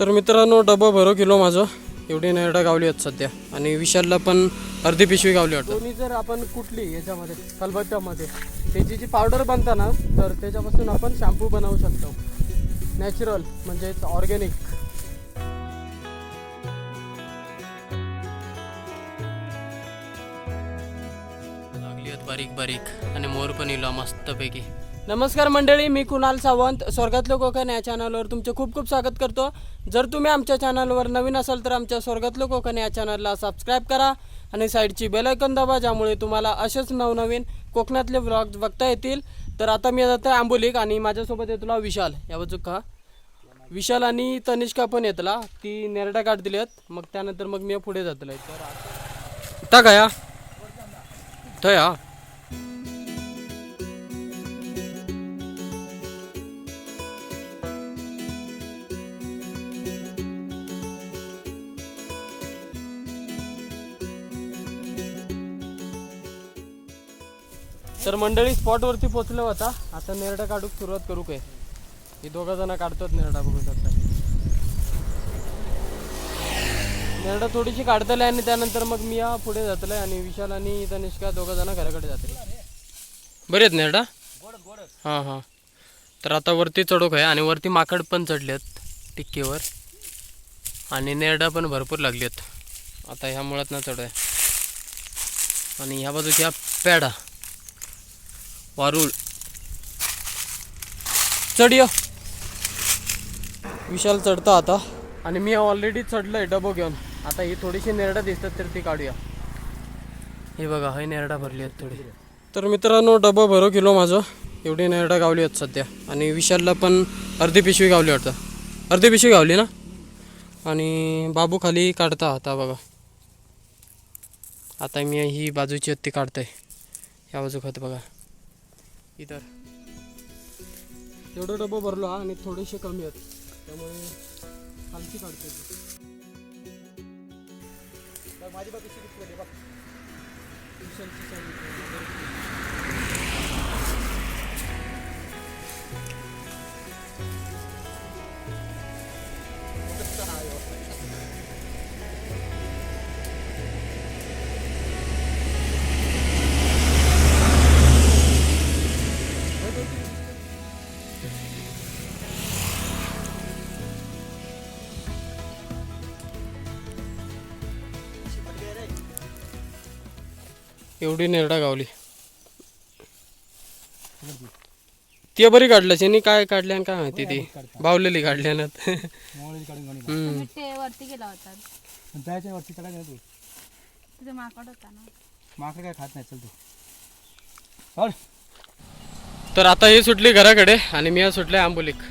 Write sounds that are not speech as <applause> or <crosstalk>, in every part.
तर मित्रांनो डबा भरो किलो माझं. एवढी नरडा गावली आहेत सध्या. आणि विशालला पण अर्धी पिशवी गावली वाटतं. दोन्ही जर आपण कुठली याच्यामध्ये खलबत्त्यामध्ये त्याची जी पावडर बनता ना तर त्याच्यापासून आपण शॅम्पू बनवू शकतो. नॅचरल म्हणजेच ऑर्गॅनिक. लागली आहेत बारीक बारीक आणि मोर पण इला मस्तपैकी. नमस्कार मंडळी मी कुणाल सावंत. स्वर्गातलं कोकण या चॅनलवर तुमचे खूप खूप स्वागत करतो. जर तुम्ही आमच्या चॅनलवर नवीन असाल तर आमच्या स्वर्गातलं कोकण या चॅनलला सबस्क्राईब करा आणि साईडची बेलायकन दाबा ज्यामुळे तुम्हाला असेच नवनवीन कोकणातले ब्लॉग बघता येतील. तर आता मी जातो आहे आंबोलीक आणि माझ्यासोबत येतला विशाल. या बाजू का विशाल आणि तनिष्का पण येतला. ती नेरडा काढ दिल्यात मग त्यानंतर मग मी पुढे जातलं तर टाका या. थंय तर मंडळी स्पॉटवरती पोचलो होता आता. नेरडा काढूक सुरुवात करू काय हे दोघा जण काढतात नेरडा बघू शकता. नेरडा थोडीशी काढतले आणि त्यानंतर मग मी या पुढे जातले आणि विशाल आणि तनिष्का दोघा जण घराकडे जातले. बरे आहेत नेरडा? हां हां. तर आता वरती चढूक आहे आणि वरती माकड पण चढलेत टिक्कीवर. आणि नेरडा पण भरपूर लागलेत. आता ह्या मुळात ना चढ आहे आणि ह्या बाजूच्या ह्या वारुळ. चढ विशाल चढता आता. आणि मी ऑलरेडी चढलोय डबो घेऊन. आता ही थोडीशी नेरडा दिसतात तर ती काढूया. हे बघा हे नेरडा भरली आहेत थोडी. तर मित्रांनो डबा भरो किलो माझं. एवढी नेरडा गावली आहेत सध्या. आणि विशालला पण अर्धी पिशवी गावली वाटतं. अर्धी पिशवी गावली ना? आणि बाबू खाली काढता आता बघा. आता मी ही बाजूची आहेत ती काढतोय. या बाजू खात बघा. इतर. एवढं डबं भरलो हा आणि थोडेसे कमी आहेत. त्यामुळे खालची काढतो माझी बाकी किती बघ. एवढी नेरडा गावली. ती बरी काढल्याची आणि काय काढल्या आणि काय माहिती ती. बावलेली काढल्यानं मोबाईल काढून घेऊन ये. हम्म. ते वरती गेला होता. आणि जायच्या वरती चढायचं ना तू. तिथे माकड होता ना. माकडे काय खात नाही चल तू. चल. तर आता ही सुटली घराकडे आणि मी आज सुटले आंबोलीक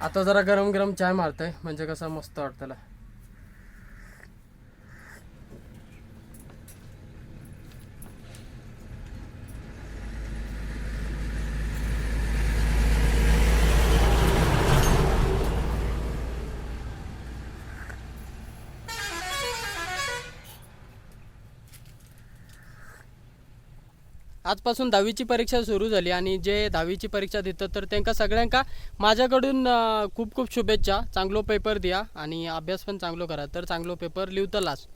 आता जरा गरम गरम चाय मारतंय. म्हणजे कसं मस्त वाटतं आजपासून दहावीची परीक्षा सुरू झाली आणि जे दहावीची परीक्षा देतात तर त्यांना सगळ्यांका माझ्याकडून खूप खूप शुभेच्छा. चांगलो पेपर द्या आणि अभ्यास पण चांगलो करा. तर चांगलो पेपर लिवतलाच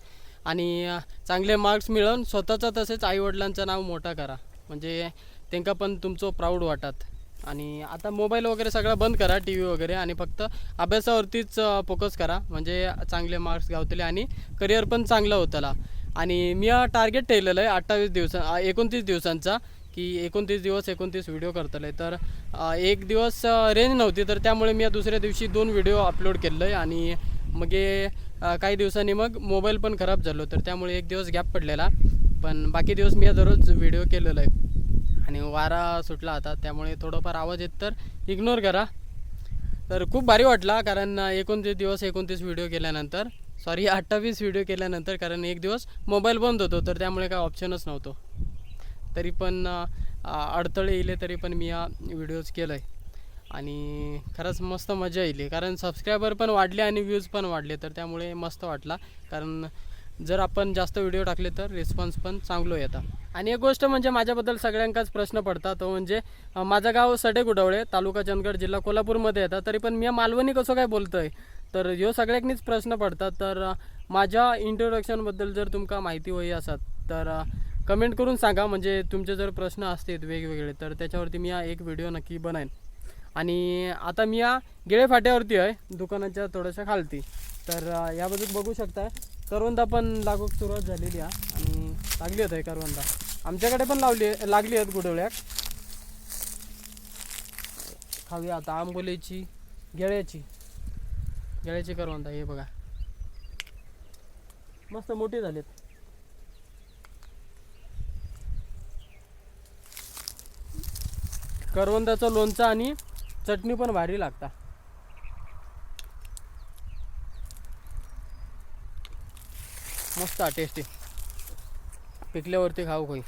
आणि चांगले मार्क्स मिळवून स्वतःचं तसेच आईवडिलांचं नाव मोठा करा. म्हणजे त्यांना पण तुमचं प्राऊड वाटत. आणि आता मोबाईल वगैरे सगळं बंद करा टी व्ही वगैरे आणि फक्त अभ्यासावरतीच फोकस करा. म्हणजे चांगले मार्क्स गावतले आणि करिअर पण चांगलं होतला. आणि मी हा टार्गेट ठेवलेलं आहे अठ्ठावीस दिवसा एकोणतीस दिवसांचा की एकोणतीस दिवस एकोणतीस व्हिडिओ करतले तर एक दिवस रेंज नव्हती तर त्यामुळे मी या दुसऱ्या दिवशी दोन व्हिडिओ अपलोड केलं आहे. आणि मग काही दिवसांनी मग मोबाईल पण खराब झालो तर त्यामुळे एक दिवस गॅप पडलेला. पण बाकी दिवस मी दररोज व्हिडिओ केलेला आहे. आणि वारा सुटला आता त्यामुळे थोडंफार आवाज येत तर इग्नोर करा. तर खूप भारी वाटला कारण एकोणतीस दिवस एकोणतीस व्हिडिओ केल्यानंतर. सॉरी <laughs> अठ्ठावीस व्हिडिओ केल्यानंतर कारण एक दिवस मोबाईल बंद होतो तर त्यामुळे काय ऑप्शनच नव्हतो. तरी पण अडथळे येले तरी पण मी हा व्हिडिओज केलं आहे आणि खरंच मस्त मजा येईल कारण सबस्क्रायबर पण वाढले आणि व्ह्यूज पण वाढले तर त्यामुळे मस्त वाटला. कारण जर आपण जास्त व्हिडिओ टाकले तर रिस्पॉन्स पण चांगलो येतात आणि एक गोष्ट म्हणजे माझ्याबद्दल सगळ्यांकाच प्रश्न पडतात तो म्हणजे माझं गाव सडे गुडवळे तालुका चंदगड जिल्हा कोल्हापूरमध्ये येतात तरी पण मी मालवणी कसं काय बोलतो आहे तर ह्यो सगळ्यांनीच प्रश्न पडतात. तर माझ्या इंट्रोडक्शनबद्दल जर तुमका माहिती होई असत तर कमेंट करून सांगा. म्हणजे तुमचे जर प्रश्न असतील वेगवेगळे तर त्याच्यावरती मी हा एक व्हिडिओ नक्की बनवेन आणि आता मी या गेळे फाट्यावरती आहे दुकानाच्या थोड्याशा खालती. तर या बाजूत बघू शकताय. करवंदा पण लागूक सुरुवात झालेली आहे आणि लागली होत आहे करवंदा. आमच्याकडे पण लावली आहे लागली आहेत गुडवळ्याक खाऊया आता आंबोलीची गेळ्याची. गेळ्याची करवंदा हे बघा. मस्त मोठी झालीत. करवंदाचं लोणचं आणि चटणी पण भारी लागता. मस्त टेस्टी पिकल्यावरती खाऊ काही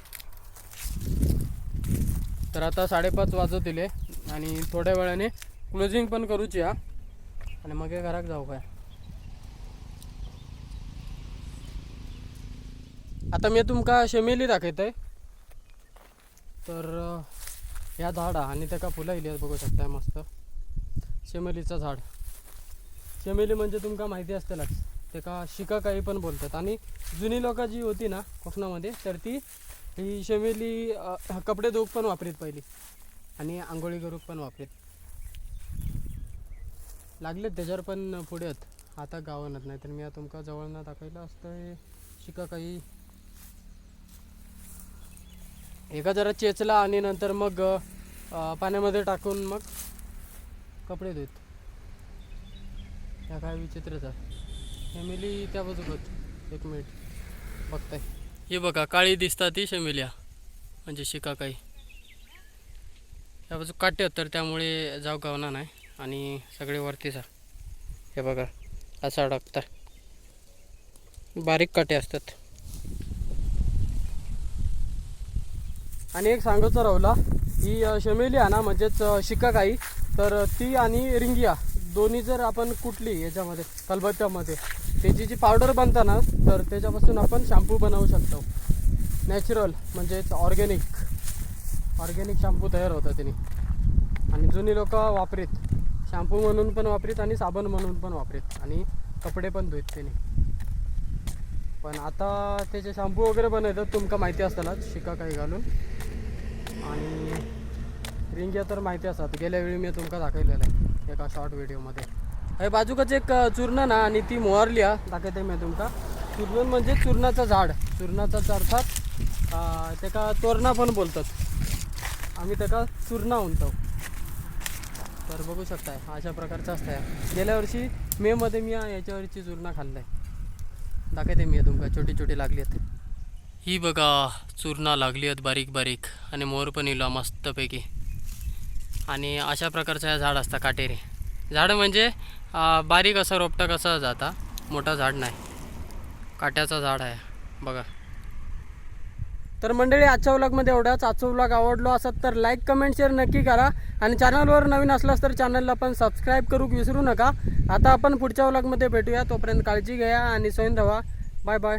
तर आता साडेपाच वाजत दिले आणि थोड्या वेळाने क्लोजिंग पण करूची हा. आणि मग घराक जाऊ काय? आता मी तुमका शेमेली दाखयतय तर ह्या झाड आणि त्याका फुलं इली बघू शकताय मस्त. शेमेलीचं झाड. शेमेली म्हणजे तुमका माहिती असतेलाच. त्याका शिका काही पण बोलतात. आणि जुनी लोक जी होती ना कोकणामध्ये तर ती ही शेमेली कपडे धुवूक पण वापरीत पहिली. आणि आंघोळी करूक पण वापरीत. लागलेत त्याच्यावर पण पुढे आहेत. आता गावानात नाही तर मी आता तुमका जवळना दाखवलं असतं शिका काही. एका जरा चेचला आणि नंतर मग पाण्यामध्ये टाकून मग कपडे धुत ह्या काय विचित्रचा शेमिली फॅमिली त्या बाजूबत एक मिनिट. बघताय. ही बघा काळी दिसतात ती शेमिल्या म्हणजे शिका काही. त्या बाजू काटे आहेत तर त्यामुळे जाऊ गावना नाही. आणि सगळे वरती आहे. हे बघा असं अडकता बारीक काटे असतात. आणि एक सांगायचं राहुला ही शमेली आहे ना म्हणजेच शिकाकाई शिका काही तर ती आणि रिंगिया दोन्ही जर आपण कुठली याच्यामध्ये कलबत्त्यामध्ये त्याची जी पावडर बनता ना तर त्याच्यापासून आपण शॅम्पू बनवू शकतो. नॅचरल म्हणजेच ऑर्गॅनिक. ऑर्गॅनिक शॅम्पू तयार होता त्याने आणि जुनी लोक वापरीत. शॅम्पू म्हणून पण वापरीत आणि साबण म्हणून पण वापरीत आणि कपडे पण धुईत त्याने पण आता त्याचे शॅम्पू वगैरे बनवतात तुमका माहिती असतानाच शिका काही घालून. आणि रिंग्या तर माहिती असतात. गेल्या वेळी मी तुमका दाखवलेलं आहे एका शॉर्ट व्हिडिओमध्ये हे बाजूकच एक चूर्ण ना आणि ती मोहरली हा दाखवते मी तुमका. चूर्ण म्हणजे चूर्णाचं झाड. चूर्णाचाच अर्थात त्याका तोरणा पण बोलतात. आम्ही त्याका चूर्णा म्हणतो. तर बघू शकताय अशा प्रकारचं असतं गेल्या वर्षी मेमध्ये मी याच्यावरची याच्यावरची खाल्लं आहे दाखवते मी तुमका छोटी छोटी लागली आहेत. ही बघा चुरणा लागली आहेत बारीक बारीक आणि मोर पण इलो मस्तपैकी. आणि अशा प्रकारचं हे झाड असतं काटेरी. झाड म्हणजे बारीक असं रोपटा कसं जाता? मोठा झाड नाही. काट्याचं झाड आहे बघा. तर मंडळी आजच्या व्लॉगमध्ये एवढाच आजचा व्लॉग आवडलो असत तर लाईक कमेंट शेअर नक्की करा. आणि चॅनलवर नवीन असलास तर चॅनलला पण सबस्क्राईब करू विसरू नका. आता आपण पुढच्या व्लॉगमध्ये भेटूया. तोपर्यंत काळजी घ्या आणि सैन राहा. Bye bye